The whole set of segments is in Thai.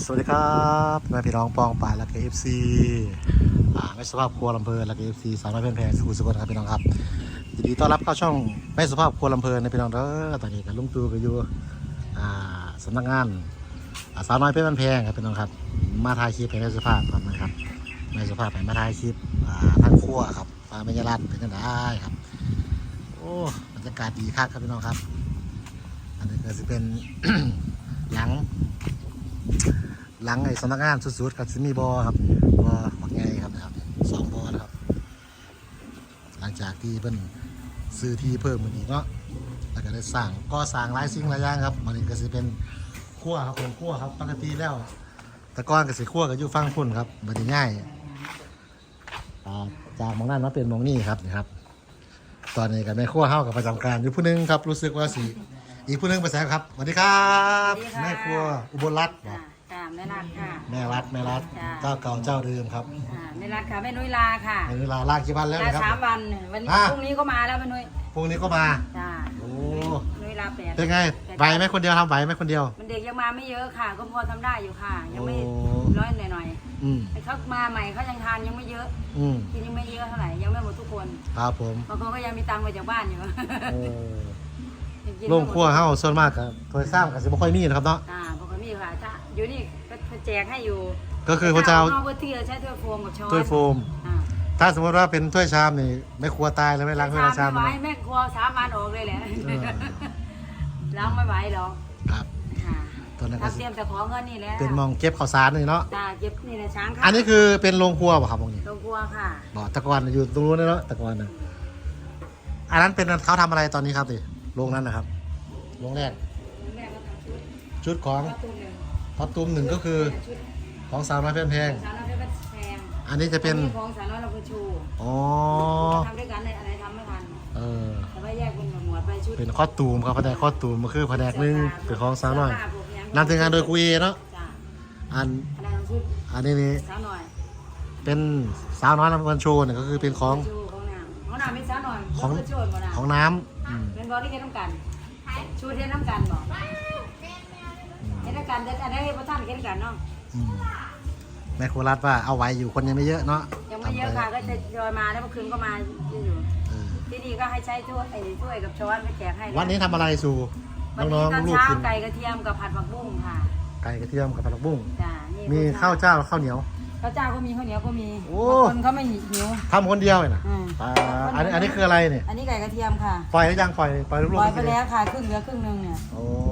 สวัสดีครับแม่พี่น้องปองป่ายละก็เอฟซีอ่าไม่สุภาพครัวลำเพลินละก็เอฟซีสาวน้อยเพื่นแพงสุขุมสุขนะครับพี่น้องครับยินดีต้อนรับเข้าช่องไม่สุภาพครัวลำเพลินในพี่น้องเด้อตอนนี้กับลุงตู่ก็อยู่อ่าสำนักงานสาวน้อยเพื่นแพงครับพี่น้องครับ มาถ่ายคลิปให้แม่สุภาพครับนะครับแม่สุภาพให้มาถ่ายคลิปอ่าทางครัวครับมาเมยรัดเป็นกันได้ครับโอ้บรรยากาศดีคักครับพี่น้องครับ อันนี้ก็จะเป็นหลัง หลังไอ้สำนักงานสุดๆครับซิมีบอครับบอหมักไงครับนะครับสองบอนะครับ หลังจากที่เพิ่นซื้อที่เพิ่มมันอีกเนาะแล้วก็ได้สร้างก็สร้างหลายสิ่งหลายอย่างครับมันนี้ก็จะเป็นขั้วครับผมขั้วครับปกติแล้วแตะก้อนก็สิขั้วก็อยู่ฟังพุ่นครับมันนี้ง่ายอ่าจากหมองนั้นมาเป็นหมองนี้ครับนี่ครับ ตอนนี้กับแม่ขั้วเฮากับประจำการอยู่ผู้หนึงครับรู้สึกว่าสิอีกผู้หนึงไปแซวครับสวัสดีครับสวัสดีค่ะแม่ครัวอุบลรัตน์บจ้าอกจ้า แม่รัดค่ะ แม่รัดแม่รัดจ้ะ เจ้าเก่าเจ้าเดิมครับอ่าแม่รัดค่ะแม่นุ้ยลาค่ะในเวลาลากกี่วันแล้วลานะครับ สามวันเนี่ยวันนี้อะ พรุ่งนี้ก็มาแล้วแม่นุ้ยพรุ่งนี้ก็มาจ้าโอ้นุ้ยลาแปดเป็นไงไหวไหมคนเดียวทำไหวไหมคนเดียว มันเด็กยังมาไม่เยอะค่ะ ก็พอทำได้อยู่ค่ะ ยังไม่โอ้ ร้อยหน่อยหน่อยอืมๆแต่เขามาใหม่เขายังทานยังไม่เยอะอืมกินยังไม่เยอะเท่าไหร่ยังไม่หมดทุกคนครับผมบางคนก็ยังมีตังค์มาจากบ้านอยู่โอ้ยังกินโรงครัวเฮาส่วนมากกับถวยซ้ำกับสิบ่ค่อยมีนะครับเนาะ อ่าปกติค่ะจ้าอยู่นี่ก็ แจกให้อยู่ก็คือพระเจ้าอเพื่อที่จะใช้ถ้วยโฟมกับช้อนถ้วยโฟม อ่าถ้าสมมติว่าเป็นถ้วยชามนี่ไม่ครัวตายแล้วไม่ล้างถ้วยล้างชามไม่ไหวเลยแม่ครัวสามวันออกเลยแหละเออล้างไม่ไหวหรอกครับค่ะตอนนั้นก็ทำเตรียมแต่ของเงินนี่แหละเป็นหมองเก็บข้าวสารนี่เนาะจ้าเก็บนี่แหละช้างค่ะอันนี้คือเป็นโรงครัวป่ะครับตรงนี้โรงครัวค่ะ บอกตะกอนอยู่ตรงนู้นเนาะตะกอนนะอันนั้นเป็นเขาทำอะไรตอนนี้ครับดิโรงนั้นนะครับโรงแรกแม่ก็ทำชุดชุดของ ก็ตุ้มหนึ่ง คอสตูมหนึ่งก็คือชุดของสาวน้อยเพื่อนแพง สาวน้อยเพชรแพงอันนี้จะเป็น อัของสาวน้อยเราคือชูอ๋อ ทำด้วยกันเลยอะไรทำไม่ทันเออ แต่ว่าแยกเป็นหมวดไปชุดเป็นคอสตูมครับแผนกคอสตูมมันคือแผนกหนึ่งเป็นของสาวน้อยเสื้ผ้พวกยังนำทีมงานโดยคุยเนาะ จ้าอัน อันนั้นชุดอันนี้นี่สาวหน่อยเป็นสาวน้อยลำพันโชว์เนี่ยก็คือเป็นของชูของนางของนางเป็นสาวหน่อยของก็ช่วยหมดนะของน้ำอืมเป็นบอดี้เฮ็ดน้ำกัน ชูเฮ็ดน้ำกันบอกเฮ็ ดน้ำกันแต่อันนี้พระท่านเฮ็ดน้ำกันเนาะอืมแม่โครัดว่าเอาไว้อยู่คนยังไม่เยอะเนาะยังไม่เยอะค่ะก็จะยอยมาแล้วเมื่อคืนก็มาอยู่เออที่นี่ก็ให้ใช้ถ้วยไอ้ถ้วยกับช้อนไปแจกให้วันนี้ทำอะไรสู่วันน้นี้องตอนๆลูกเช้าๆกินไก่กระเทียมกับผัดผักบุ้งค่ะไก่กระเทียมกับผัดผักบุ้งจ้านี่มีข้าวเจ้าข้าวเหนียว ข้าวเจ้าก็มีข้าวเหนียวก็มีโอ้ บางคนเขาไม่หิว ทำคนเดียวเลยนะอืม อ่าอันนี้อันนี้คืออะไรเนี่ยอันนี้ไก่กระเทียมค่ะปล่อยหรือยังปล่อยปล่อยลูกปล่อยๆไปกินแล้วค่ะครึ่งเหลือครึ่งหนึงเนี่ยโอ้อันนี้อ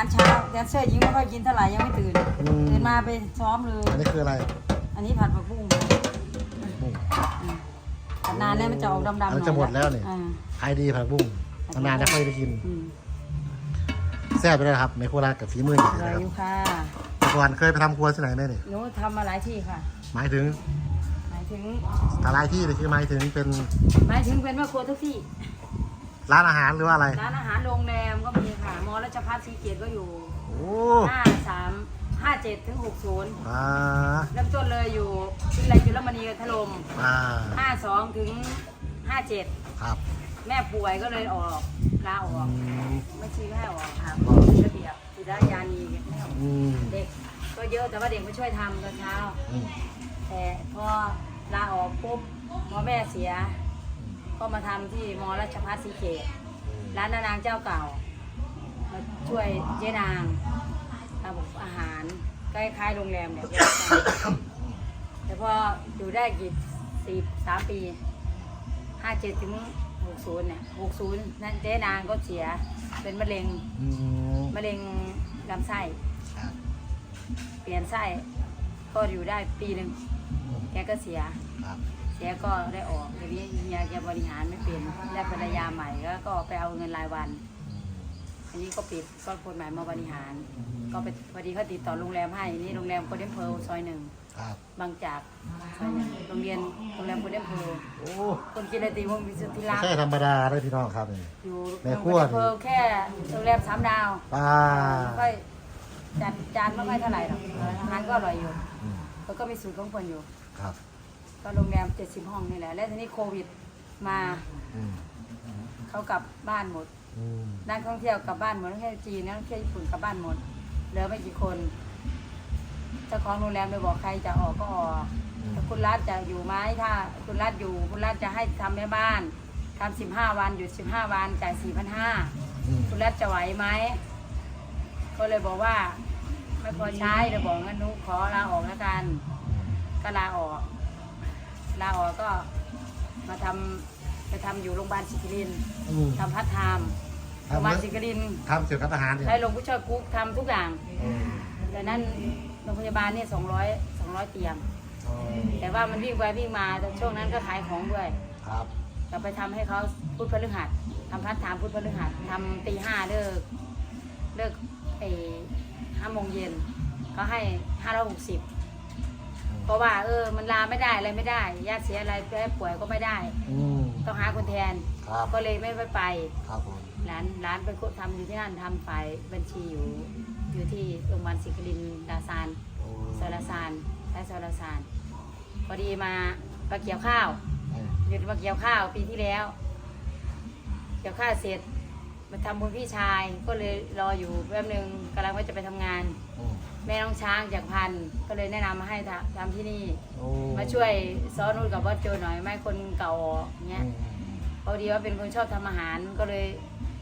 าหารเช้าแดนเซอร์หญิงไม่ค่อยกินเท่าไหร่ยังไม่ตื่นอืม ตื่นมาไปซ้อมเลย อันนี้คืออะไรอันนี้ผัดผักบุ้งบุ้งอืมผัดนานแล้วมันจะออกดำๆหน่อัอนยนี้จะหมดแล้วเนี่ยอ่าขายดีผัดบุ้งนานๆจะค่อยได้กิน อืมแซ่บไปเลยครับในโคราชกับฝีมืออย่างอนี้ร่อยนะครับอยู่ค่ะแต่ก่อนเคยไปทำครัวที่ไหนไหมเนี่ยหนูทำมาหลายที่ค่ะ หมายถึงหมายถึงแต่หลายที่เลยคือหมายถึงเป็นหมายถึงเป็นแม่ครัวทุกที่ ร้านอาหารหรือว่าอะไร ร้านอาหารโรงแรมก็มีค่ะมอรัชพัฒน์สีเกียรติก็อยู่โอ้ห้าสามห้าเจ็ดถึงหกศูนย์อ่าเริ่มต้นเลยอยู่วิทยาลัยจุลมณีถล่มอ่าห้าสองถึงห้าเจ็ดครับแม่ป่วยก็เลยออกลาออกอืม ไม่ชี้ให้ออกค่ะเพราะเป็นระเบียบศิรายานีไม่ออกอืม เด็กก็เยอะแต่ว่าเด็กไม่ช่วยทำตอนเช้า อืมแต่พอลาออกปุ๊บพอแม่เสีย ก็มาทำที่มอรัชพัฒน์สีเกตร้านนานางเจ้าเก่า มาช่วยเจ๊นางทำอาหารใกล้ายๆโรงแรมเนี่ยเดียวกันแต่พออยู่ได้กี่สี่สามปีห้าเจ็ดถึงหกศูนย์เนี่ยหกศูนย์นั่นเจ๊นางก็เสียเป็นมะเร็งอืมมะเร็งลำไส้ ครับเปลี่ยนไส้ก็อยู่ได้ปีหนึ่งแกก็เสียครับ เสียก็ได้ออกทีนี้เมียแกบริหารไม่เป็นได้ภรรยาใหม่ก็ก็ไปเอาเงินรายวัน อันนี้ก็ปิดก็คนใหม่มาบริหาร ก็ไปพอดีเขาติดต่อโรงแรมให้อันนี้โรงแรมโคเดนเพลซอยหนึ่งครับ บางจากซอยหนึ่งโรงเรียนโรงแรมโคเดนเพลโอ้คนกินไอติมวงวิสุทธิไม่รักษ์ใช่ธรรมดาเลยพี่น้องครับนี่ อยู่แม่โรงครัวแรมเพลแค่โรงแรมสามดาวป้าไม่ค่อยจัดจานไม่ค่อยเท่าไหร่หรอกอาหารก็อร่อยอยู่อืมแล้วก็มีสูตรของคนอยู่ ครับ ก็โรงแรมเจ็ดสิบห้องนี่แหละ แล้วทีนี้โควิดมาอืมเขากลับบ้านหมด อืมนักท่องเที่ยวกลับบ้านหมดนักท่องเที่ยวจีนนักท่องเที่ยวญี่ปุ่นกลับบ้านหมดเหลือไม่กี่คนเจ้าของโรงแรมเลยบอกใครจะออกก็ออกถ้าคุณรัฐจะอยู่ไหมถ้าคุณรัฐอยู่ คุณรัฐจะให้ทำแม่บ้านทำสิบห้าวันหยุดสิบห้าวันจ่ายสี่พันห้าอืมคุณรัฐจะไหวไหมก็เลยบอกว่า ไม่พอใช้เลยบอกงั้นหนุขอลาออกแล้วกัน ก็ลาออก ลาออกก็มาทำไปทำอยู่โรงพยาบาลศิรินทร์อืมทำพัฒไทม์โรงพยาบาลศิรินทร์ทำเกี่ยวกับอาหารเนี่ยให้หลวงผู้ช่วยกุ๊กทำทุกอย่าง อืมแต่นั้นโรงพยาบาลนี่สองร้อยสองร้อยเตียง อ๋อแต่ว่ามันวิ่งไปวิ่งมาแต่ช่วงนั้นก็ขายของด้วยครับก็ไปทำให้เขาพุธพฤหัสทำพัฒไทม์พุธพฤหัสทำตีห้าเลิกเลิกไอ้ห้าโมงเย็นก็ให้ห้าร้อยหกสิบ เพราะว่าเออมันลาไม่ได้อะไรไม่ได้ญาติเสียอะไรแพ้ป่วยก็ไม่ได้ อืมต้องหาคนแทน ครับก็เลยไม่ไปไปครับผมร้านร้านเป็นคนทำอยู่ที่นั่นทำฝ่ายบัญชีอยู่ อยู่ที่โรงพยาบาลศิครินทร์ดาซานโอ้ซอยลาซานใต้ซอยลาซานพอดีมามาเกี่ยวข้าวอืมหยุดมาเกี่ยวข้าวปีที่แล้ว เกี่ยวข้าวเสร็จมาทำบุญพี่ชายก็เลยรออยู่แป๊บนึงกำลังว่าจะไปทำงาน อืม แม่น้องช้างจากพันธุ์ก็เลยแนะนำมาให้ทำทำที่นี่ โอ้มาช่วยซ้อนนุ่นกับบอสโจหน่อยไม่ให้คนเก่าออกอืเงี้ยมพอดีว่าเป็นคนชอบทำอาหารก็เลย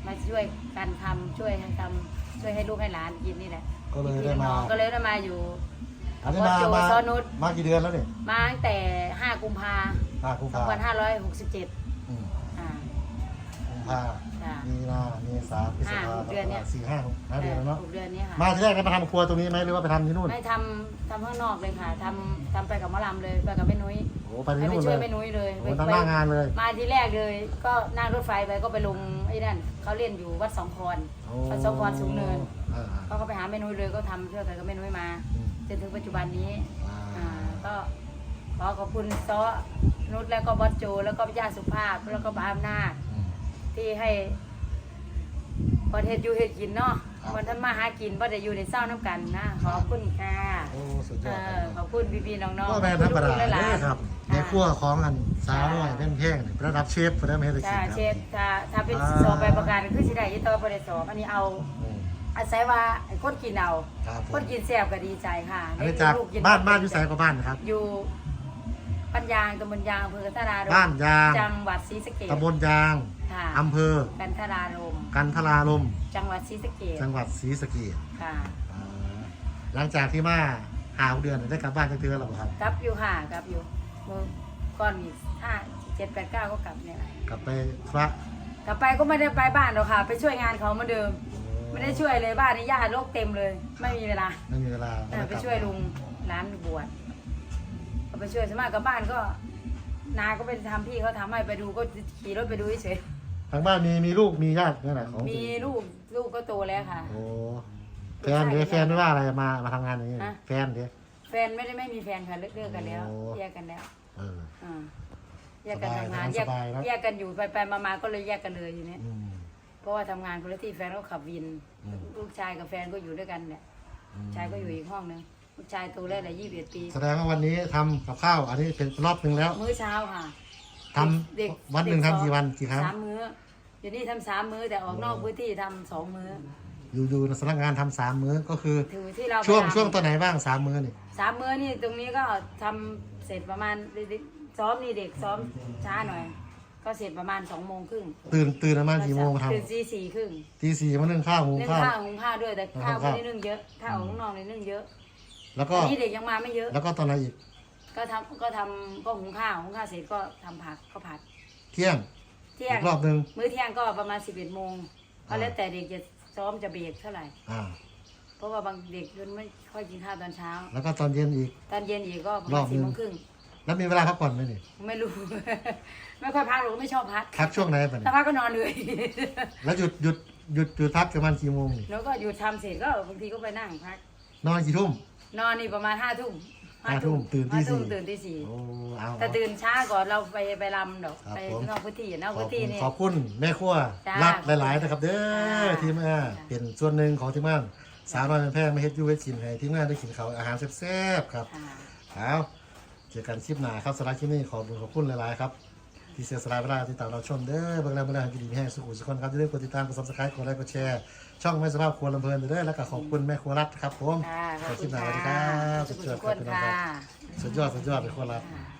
มาช่วยกันทำช่วยให้ทำช่วยให้ลูกให้หลานกินนี่แหละก็เลยได้มาก็เลยได้มาอยู่ อันนี้มาวัดโจมาซ้อนนุช มากี่เดือนแล้วเนี่ยมาตั้งแต่ 5 กุมภาอ่ากุมภา2567อืมอ่ากุม ภาจ้ะมีนาเมษาพฤษห้าภาหกเดือนเนี่ยสี่ห้าหกห้าเดือนแล้วเนาะ หกเดือนนี้ค่ะ มาที่แรกได้มาทำครัวตรงนี้ไหมหรือว่าไปทำที่นู่นไม่ทำทำข้างนอกเลยค่ะทำทำไปกับหมะลำเลยไปกับแม่นุ้ยโอ้ไปที่ให้ไปนู่นช่เลวยยแม่นุ้ยเลยโอ้ไปทำหน้างานเลย มาทีแรกเลย ก็นั่งรถไฟไปก็ไปลงไอ้นั่นเขาเรียนอยู่วัดสองคอนโอ้วัดสองคอนสูงเนินอ่าก็เขาไปหาแม่นุ้ยเลยก็ทำช่วยกันกับแม่นุ้ยมาอืมจนถึงปัจจุบันนี้อ่าอ่าก็ขอขอบคุณซ้อนุชแล้วก็บอสโจ แล้วก็ย่าสุภาพแล้วก็บาอำนาจอืม ที่ให้ประเทศอยู่เฮ็ดกินเนาะครับวันทำมาหากินบ่ได้อยู่ในเศร้าน้ำกันนะขอบคุณค่ะโอ้สุดยเออดอขอบคุณพี่ๆน้องๆก็แม่นธรรมดาทุกๆหลเด้ยอๆครับในครัวของอันสาวน้อยแม่นแพงนี่ระดับเชฟระดับเฮดกินจ้าครับเชฟถ้าถ้าเป็นอ่าสอบใบประกาศก็คือสิได้ยี่ต่อบ่ได้สอบอันนี้เอาอืมอาศัยว่าไอ้คนกินเอาครับผมคนกินแซ่บก็ดีใจค่ะอันนี้จากได้ลูกิบ้านบ้านอยู่ไสกว่าบ้านครับอยู่ ปัญญางตำบลยางอำเภอกันทรารมบ้านยาง จังหวัดศรีสะเกษตำบลยาง ค่ะอำเภอ กันทรารมกันทรารม จังหวัดศรีสะเกษจังหวัดศรีสะเกษค่ะอ่าหลังจากที่มาหาเดือนได้กลับบ้านจักเทื่อแล้วบ่ครับกลับอยู่ค่ะกลับอยู่มือก่อนอีกห้าเจ็ดแปดเก้าก็กลับเนี่ยแหละกลับไปพระกลับไปก็ไม่ได้ไปบ้านหรอกค่ะ ไปช่วยงานเขาเหมือนเดิม ไม่ได้ช่วยเลยบ้านนี้ญาติโรคเต็มเลย ไม่มีเวลา ไม่มีเวลาเออไปช่วยลุงร้านบวชก็ ไปช่วยสวนมากกับบ้านก็ นาก็เป็นทำพี่เขาทำให้ไปดูก็ขี่รถไปดูเฉยทางบ้านมีมีลูกมีญาตินั่นแหละของๆมีลูกลูกก็โตแล้วค่ะ โอ้แฟนเด้แฟนไม่ว่าอะไรมามาทำงานอย่างนี้ฮะ แฟนเด้แฟนไม่ได้ไม่มีแฟนค่ะเลิกเลิกกันแล้วโอ้ แยกกันแล้วเออ อ่าแยกกันสบายทำงานนะแยกสบายนะ แยกกันอยู่ไปไปมามาก็เลยแยกกันเลยทีนี้อืม เพราะว่าทำงานคนละที่แฟนก็ขับวิน อืม ลูกชายกับแฟนก็อยู่ด้วยกันเนี่ยอืมชายก็อยู่อีกห้องนึง ลูกชายโตแล้วแหละยี่สิบเอ็ดปี แสดงว่าวันนี้ทำกับข้าว อันนี้เป็นรอบหนึ่งแล้วมื้อเช้าค่ะ ทำเด็กวันหนึ่งเด็ทำสอกี่วันกี่ครั้งสามมื้ออยู่นี่ทำสามมื้อแต่ออกนอกพื้นที่ทำสองมื้ออยู่อยู่ในสำนักงานทำสามมื้อก็คือ ถือที่เราช่วงไปทำช่วงตัวไหนบ้างสามมื้อนี่สามมื้อนี่ตรงนี้ก็ทำเสร็จประมาณซ้อมนี่เด็กซ้อมช้าหน่อย ก็เสร็จประมาณสองโมงครึ่งตื่นตื่นประมาณกี่โมงมาทตื่นสี่สี่ครึ่งำตีสี่มานึ่งข้าวหุงนึ่งข้าวข้าวหุงข้าวด้วยแต่ข้าวข้าวไม่ได้นึ่งเยอะถ้าออกข้างนอกนี่นึ่งเยอะ แล้วก็อันนี้เด็กยังมาไม่เยอะ แล้วก็ตอนไหนอีกก็ทำก็ทำก็หุงข้าวหุงข้าวเสร็จก็ทำผักก็ผัด เที่ยงเที่ยอีงกรอบหนึ่งมื้อเที่ยงก็ประมาณสิบเอ็ดโมงก็อ่า แล้วแต่เด็กจะซ้อมจะเบรกเท่าไหร่ อ่า เพราะว่าบางเด็กมันไม่ค่อยกินข้าวตอนเช้า แล้วก็ตอนเย็นอีก ตอนเย็นอีกก็ประรมาอณบหนึ่สี่ง โมงครึ่งแล้วมีเวลาพักผ่อนไหมนี่ไม่รู้ ไม่ค่อยพักหรอกไม่ชอบพักพักช่วงไหนปะถ้าเนี่ยพักก็นอนเลย แล้วหยุดหยุดหยุดหยุดพักประมาณกี่โมงนี่แล้วก็หยุดทำเสร็จก็บางทีก็ไปนั่งพัก นอนกี่ทุ่ม นอนนี่ประมาณห้าทุ่มห้าทุ่มตื่นตีห้าทุ่มสี่ ตื่นตีสี่โอ้เอาแต่ตื่นช้าก่อนเราไปไปรำดอกครับไปผม นอกพื้นที่นอกขอพื้บนที่คุณนี่ ขอบคุณแม่ครัวจ้ารักหลาย ๆ นะครับ เด้อจ้า ทีมงานจ้าเป็นส่วนหนึ่งของทีมงานสาวน้อยเป็นแพร่ไม่เฮ็ดอยูเฮ็ดกินให้ทีมงานได้กินเขาวอาหารแซ่บๆครับ ค่ะเอาเจอกันคลิปหน้าครับสำหรับคลิปนี้ขอบคุณขอบคุณหลาย ๆ ครับส ที่เสียสละเวลาที่ตามเราชมเด้อเบิ่งแล้วเบิ่งแล้วให้ดีมีแห้งสุขุสุขคนครับอย่าลืมกดติดตามกด Subscribe กดไลค์กดแชร์ช่องแม่สภาพครัวลำเพลินเด้อแล้วก็ขอบคุณแม่ครัวรัฐครับผมค่ะขอบขอบคุคุณณสวัสดีคค่ะรับทุสุกดคยอดครับนพี่น้องค่ะครับสุดยอดสุดยอดเป็นครัวรัฐค่ะ